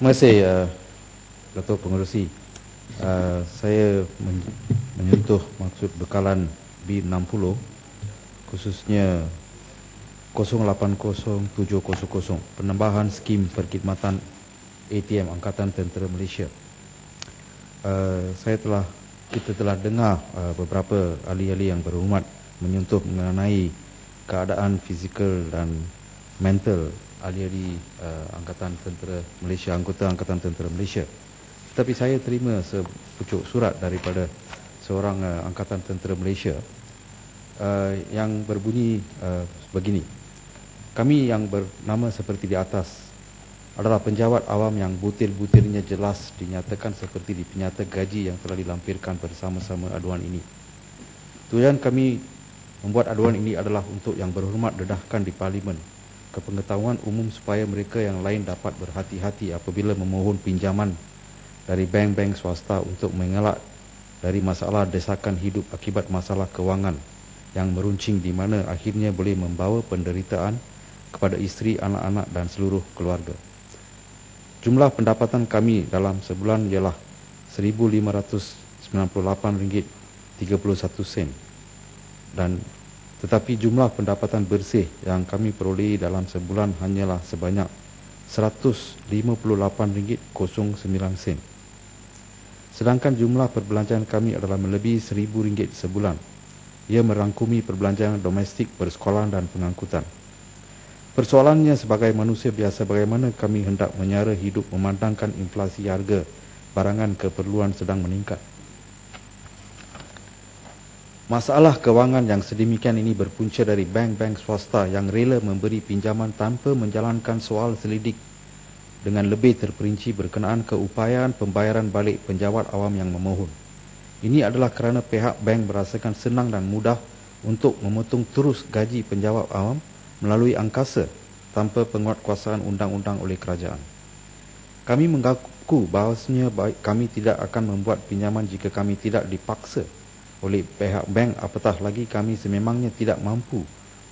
Terima kasih uh, Datuk Pengerusi. Uh, saya men menyentuh maksud bekalan B60 khususnya 080700 penambahan skim perkhidmatan ATM Angkatan Tentera Malaysia. Uh, saya telah kita telah dengar uh, beberapa ahli-ahli yang berhormat menyentuh mengenai keadaan fizikal dan mental ahli-ahli uh, Angkatan Tentera Malaysia, anggota Angkatan Tentera Malaysia. Tetapi saya terima sepucuk surat daripada seorang uh, Angkatan Tentera Malaysia uh, yang berbunyi uh, begini. Kami yang bernama seperti di atas adalah penjawat awam yang butir-butirnya jelas dinyatakan seperti di penyata gaji yang telah dilampirkan bersama-sama aduan ini. Tujuan kami membuat aduan ini adalah untuk yang berhormat dedahkan di parlimen kepengetahuan umum supaya mereka yang lain dapat berhati-hati apabila memohon pinjaman dari bank-bank swasta untuk mengelak dari masalah desakan hidup akibat masalah kewangan yang meruncing di mana akhirnya boleh membawa penderitaan kepada isteri, anak-anak dan seluruh keluarga. Jumlah pendapatan kami dalam sebulan ialah RM1,598.31 dan tetapi jumlah pendapatan bersih yang kami peroleh dalam sebulan hanyalah sebanyak RM158.09. Sedangkan jumlah perbelanjaan kami adalah melebihi RM1,000 sebulan. Ia merangkumi perbelanjaan domestik, persekolahan dan pengangkutan. Persoalannya sebagai manusia biasa bagaimana kami hendak menyara hidup memandangkan inflasi harga barangan keperluan sedang meningkat. Masalah kewangan yang sedemikian ini berpunca dari bank-bank swasta yang rela memberi pinjaman tanpa menjalankan soal selidik dengan lebih terperinci berkenaan keupayaan pembayaran balik penjawat awam yang memohon. Ini adalah kerana pihak bank merasakan senang dan mudah untuk memotong terus gaji penjawat awam melalui angkasa tanpa penguatkuasaan undang-undang oleh kerajaan. Kami mengaku bahawasanya kami tidak akan membuat pinjaman jika kami tidak dipaksa oleh pihak bank apatah lagi kami sememangnya tidak mampu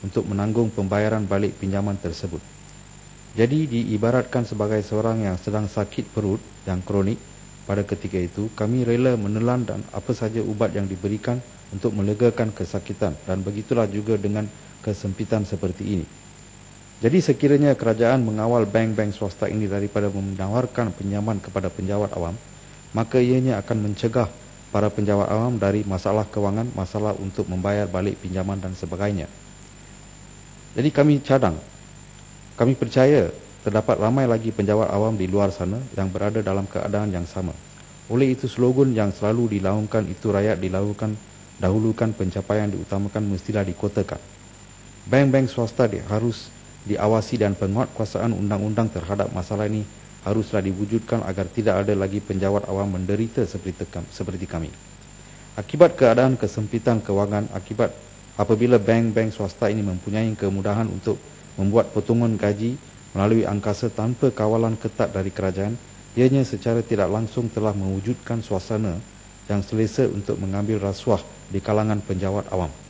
untuk menanggung pembayaran balik pinjaman tersebut. Jadi diibaratkan sebagai seorang yang sedang sakit perut yang kronik pada ketika itu kami rela menelan dan apa saja ubat yang diberikan untuk melegakan kesakitan dan begitulah juga dengan kesempitan seperti ini. Jadi sekiranya kerajaan mengawal bank-bank swasta ini daripada menawarkan pinjaman kepada penjawat awam, maka ianya akan mencegah para penjawat awam dari masalah kewangan, masalah untuk membayar balik pinjaman dan sebagainya. Jadi kami cadang, kami percaya terdapat ramai lagi penjawat awam di luar sana yang berada dalam keadaan yang sama. Oleh itu slogan yang selalu dilaungkan itu rakyat dilakukan dahulukan pencapaian diutamakan mestilah dikotakan. Bank-bank swasta harus diawasi dan penguatkuasaan undang-undang terhadap masalah ini haruslah diwujudkan agar tidak ada lagi penjawat awam menderita seperti, kami. Akibat keadaan kesempitan kewangan, akibat apabila bank-bank swasta ini mempunyai kemudahan untuk membuat potongan gaji melalui angkasa tanpa kawalan ketat dari kerajaan, ianya secara tidak langsung telah mewujudkan suasana yang selesa untuk mengambil rasuah di kalangan penjawat awam.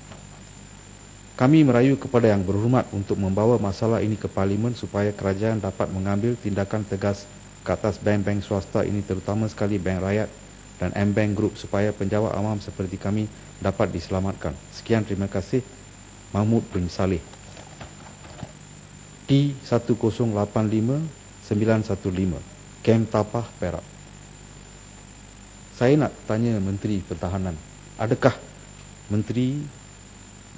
Kami merayu kepada yang berhormat untuk membawa masalah ini ke parlimen supaya kerajaan dapat mengambil tindakan tegas ke atas bank-bank swasta ini terutama sekali bank rakyat dan M-Bank Group supaya penjawat awam seperti kami dapat diselamatkan. Sekian terima kasih. Mahmud bin Saleh. T1085915 Kem Tapah Perak. Saya nak tanya Menteri Pertahanan, adakah Menteri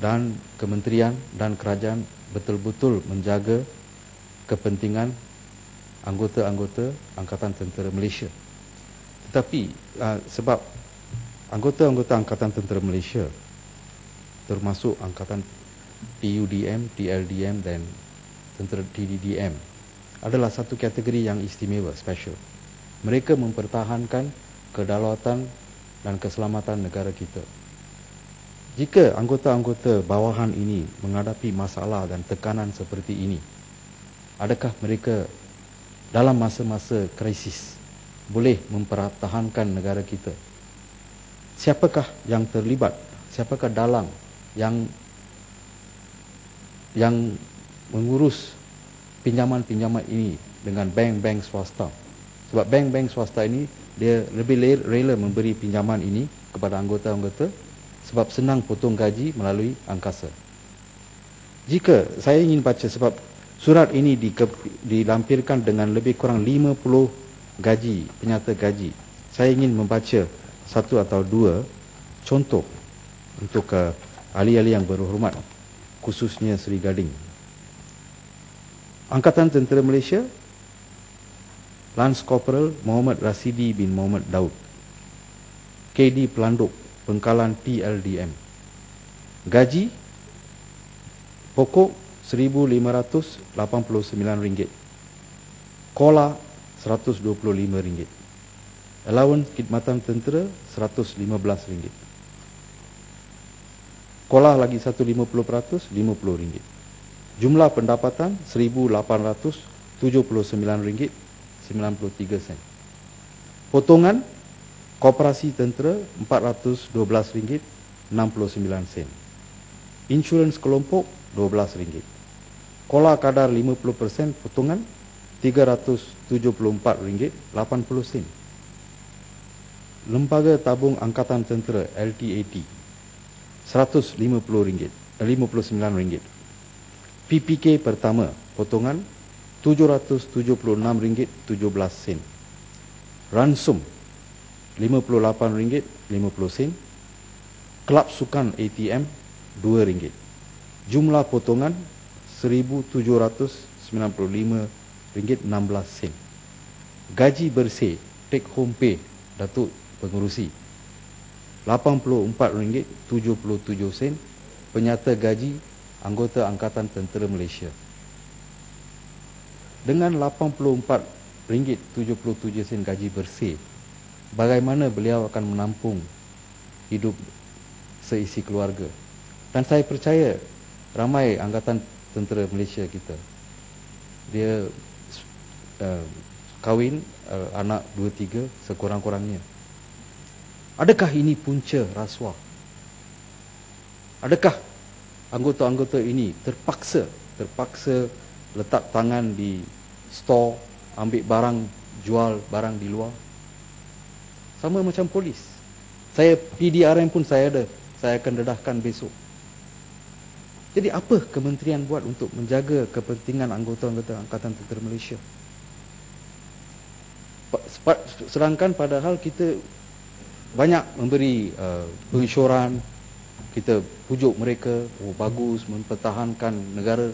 dan kementerian dan kerajaan betul-betul menjaga kepentingan anggota-anggota Angkatan Tentera Malaysia. Tetapi uh, sebab anggota-anggota Angkatan Tentera Malaysia termasuk Angkatan PUDM, TLDM dan Tentera TDDM adalah satu kategori yang istimewa, special. Mereka mempertahankan kedaulatan dan keselamatan negara kita. Jika anggota-anggota bawahan ini menghadapi masalah dan tekanan seperti ini, adakah mereka dalam masa-masa krisis boleh mempertahankan negara kita? Siapakah yang terlibat? Siapakah dalang yang yang mengurus pinjaman-pinjaman ini dengan bank-bank swasta? Sebab bank-bank swasta ini dia lebih rela memberi pinjaman ini kepada anggota-anggota sebab senang potong gaji melalui angkasa. Jika saya ingin baca sebab surat ini di, dilampirkan dengan lebih kurang 50 gaji, penyata gaji. Saya ingin membaca satu atau dua contoh untuk uh, ahli-ahli yang berhormat khususnya Sri Gading. Angkatan Tentera Malaysia Lance Corporal Muhammad Rasidi bin Muhammad Daud KD Pelanduk Pengkalan TLDM Gaji Pokok RM1,589 Kola RM125 Allowance khidmatan tentera RM115 Kola lagi 150% RM50 Jumlah pendapatan RM1,879 93 sen. Potongan koperasi tentera RM412 69 sen. Insurans kelompok RM12. Kola kadar 50% potongan RM374 80 sen. Lembaga Tabung Angkatan Tentera LTAT RM150 59 PPK pertama potongan RM776.17. Ransom RM58.50. Kelab Sukan ATM RM2. Jumlah potongan RM1,795.16. Gaji bersih take home pay Datuk Pengurusi RM84.77. Penyata gaji anggota Angkatan Tentera Malaysia dengan RM84.77 gaji bersih bagaimana beliau akan menampung hidup seisi keluarga? Dan saya percaya ramai angkatan tentera Malaysia kita dia uh, kahwin uh, anak 2 3 sekurang-kurangnya. Adakah ini punca rasuah? Adakah anggota-anggota ini terpaksa terpaksa letak tangan di store ambil barang jual barang di luar sama macam polis. Saya PDRM pun saya ada. Saya akan dedahkan besok. Jadi apa kementerian buat untuk menjaga kepentingan anggota-anggota Angkatan Tentera Malaysia? Sedangkan padahal kita banyak memberi uh, penginsuran kita pujuk mereka oh bagus mempertahankan negara.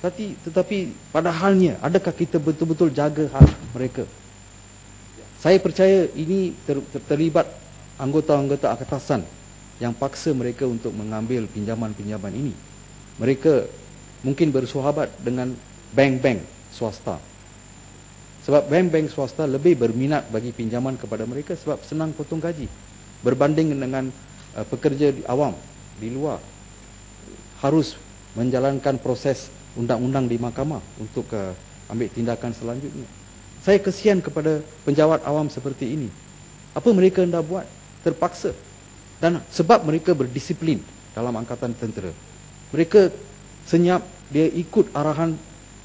Tetapi, tetapi pada halnya, adakah kita betul-betul jaga hak mereka? Saya percaya ini ter, ter, terlibat anggota-anggota atasan yang paksa mereka untuk mengambil pinjaman-pinjaman ini. Mereka mungkin bersahabat dengan bank-bank swasta. Sebab bank-bank swasta lebih berminat bagi pinjaman kepada mereka sebab senang potong gaji. Berbanding dengan uh, pekerja awam di luar harus menjalankan proses undang-undang di mahkamah untuk uh, ambil tindakan selanjutnya. Saya kesian kepada penjawat awam seperti ini. Apa mereka hendak buat? Terpaksa. Dan sebab mereka berdisiplin dalam angkatan tentera. Mereka senyap dia ikut arahan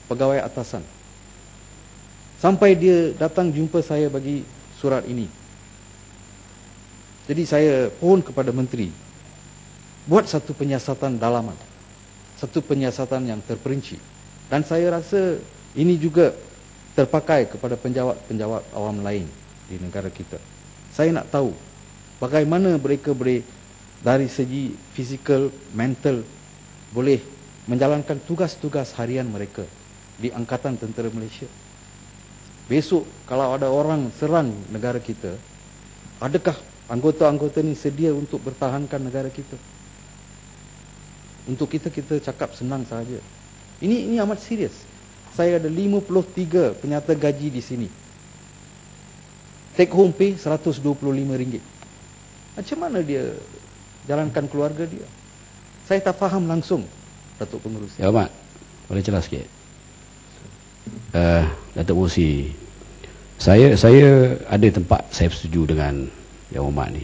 pegawai atasan. Sampai dia datang jumpa saya bagi surat ini. Jadi saya pohon kepada menteri buat satu penyiasatan dalaman satu penyiasatan yang terperinci. Dan saya rasa ini juga terpakai kepada penjawat-penjawat awam lain di negara kita. Saya nak tahu bagaimana mereka boleh dari segi fizikal, mental boleh menjalankan tugas-tugas harian mereka di Angkatan Tentera Malaysia. Besok kalau ada orang serang negara kita, adakah anggota-anggota ini sedia untuk bertahankan negara kita? Untuk kita kita cakap senang saja. Ini ini amat serius. Saya ada 53 penyata gaji di sini. Take home pay RM125. Macam mana dia jalankan keluarga dia? Saya tak faham langsung Datuk Pengurusi. Ya, Mak. Boleh jelas sikit. Uh, Datuk Musi. Saya saya ada tempat saya setuju dengan Yang Mak ni.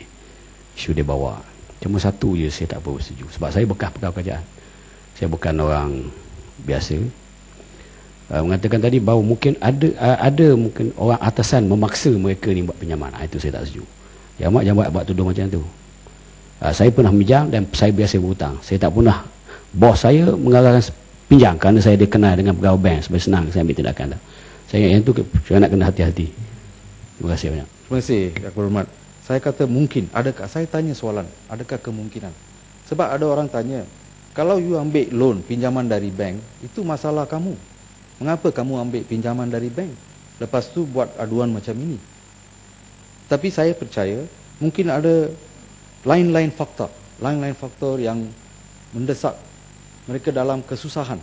Isu dia bawa. Cuma satu je saya tak bersetuju. Sebab saya bekas pegawai kerajaan. Saya bukan orang biasa. Uh, mengatakan tadi bahawa mungkin ada uh, ada mungkin orang atasan memaksa mereka ni buat pinjaman. Uh, itu saya tak setuju. Ya mak jangan buat, buat tuduh macam tu. Uh, saya pernah pinjam dan saya biasa berhutang. Saya tak pernah bos saya mengarahkan pinjam kerana saya dikenal dengan pegawai bank supaya senang saya ambil tindakan dah. Saya yang itu saya nak kena hati-hati. Terima kasih banyak. Terima kasih, Yang Berhormat. Saya kata mungkin, adakah, saya tanya soalan, adakah kemungkinan? Sebab ada orang tanya, kalau you ambil loan, pinjaman dari bank, itu masalah kamu. Mengapa kamu ambil pinjaman dari bank? Lepas tu buat aduan macam ini. Tapi saya percaya, mungkin ada lain-lain faktor, lain-lain faktor yang mendesak mereka dalam kesusahan.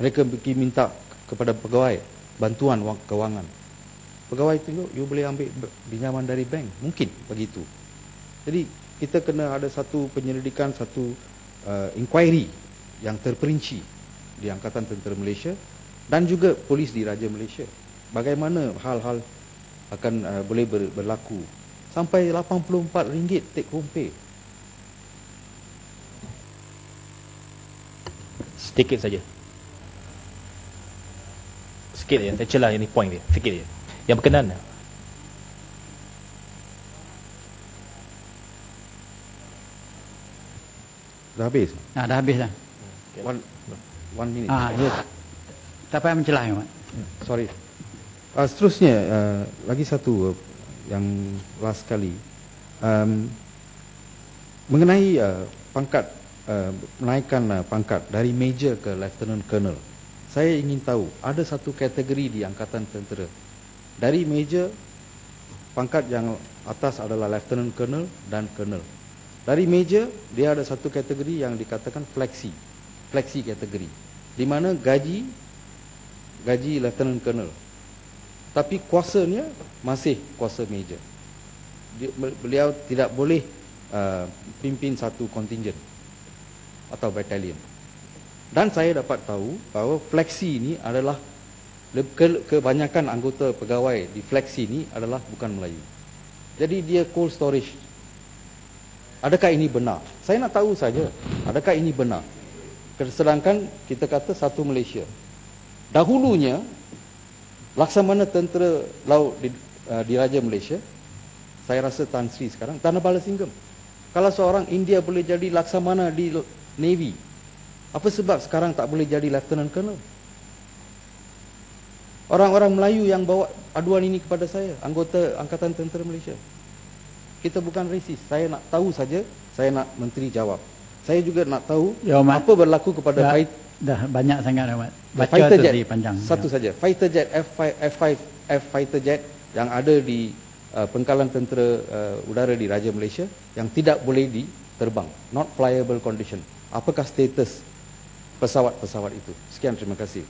Mereka pergi minta kepada pegawai bantuan wang kewangan. Pegawai tunjuk, you boleh ambil pinjaman dari bank. Mungkin begitu. Jadi, kita kena ada satu penyelidikan, satu uh, inquiry yang terperinci di Angkatan Tentera Malaysia dan juga polis di Raja Malaysia. Bagaimana hal-hal akan uh, boleh ber, berlaku sampai RM84 take home pay. Sedikit saja. Sikit je, saya celah ini point dia. Sikit je. Yang berkenan. Dah habis? Nah, dah habis dah. One, one minute. Ah, ya. Tak payah mencelah, ya. Sorry. Uh, seterusnya, uh, lagi satu uh, yang last kali. Um, mengenai uh, pangkat, uh, menaikkan uh, pangkat dari Major ke Lieutenant Colonel. Saya ingin tahu, ada satu kategori di Angkatan Tentera. Dari Major, pangkat yang atas adalah Lieutenant Colonel dan Colonel. Dari Major, dia ada satu kategori yang dikatakan flexi. Flexi kategori. Di mana gaji, gaji Lieutenant Colonel. Tapi kuasanya masih kuasa Major. Dia, beliau tidak boleh uh, pimpin satu kontingen atau batalion. Dan saya dapat tahu bahawa fleksi ini adalah ke, kebanyakan anggota pegawai di fleksi ini adalah bukan Melayu. Jadi dia cold storage. Adakah ini benar? Saya nak tahu saja. Adakah ini benar? Sedangkan kita kata satu Malaysia. Dahulunya Laksamana Tentera Laut di, uh, di Raja Malaysia, saya rasa Tan Sri sekarang, Tanah Bala Singgam. Kalau seorang India boleh jadi Laksamana di Navy, apa sebab sekarang tak boleh jadi Lieutenant Colonel? Orang-orang Melayu yang bawa aduan ini kepada saya, anggota Angkatan Tentera Malaysia. Kita bukan resis. Saya nak tahu saja, saya nak menteri jawab. Saya juga nak tahu ya, Mat, apa berlaku kepada fight, dah banyak sangat Ahmad. Baca fighter jet. panjang. Satu ya. saja. Fighter jet F5 F5 F fighter jet yang ada di uh, pengkalan tentera uh, udara di Raja Malaysia yang tidak boleh diterbang, not flyable condition. Apakah status pesawat-pesawat itu. Sekian terima kasih.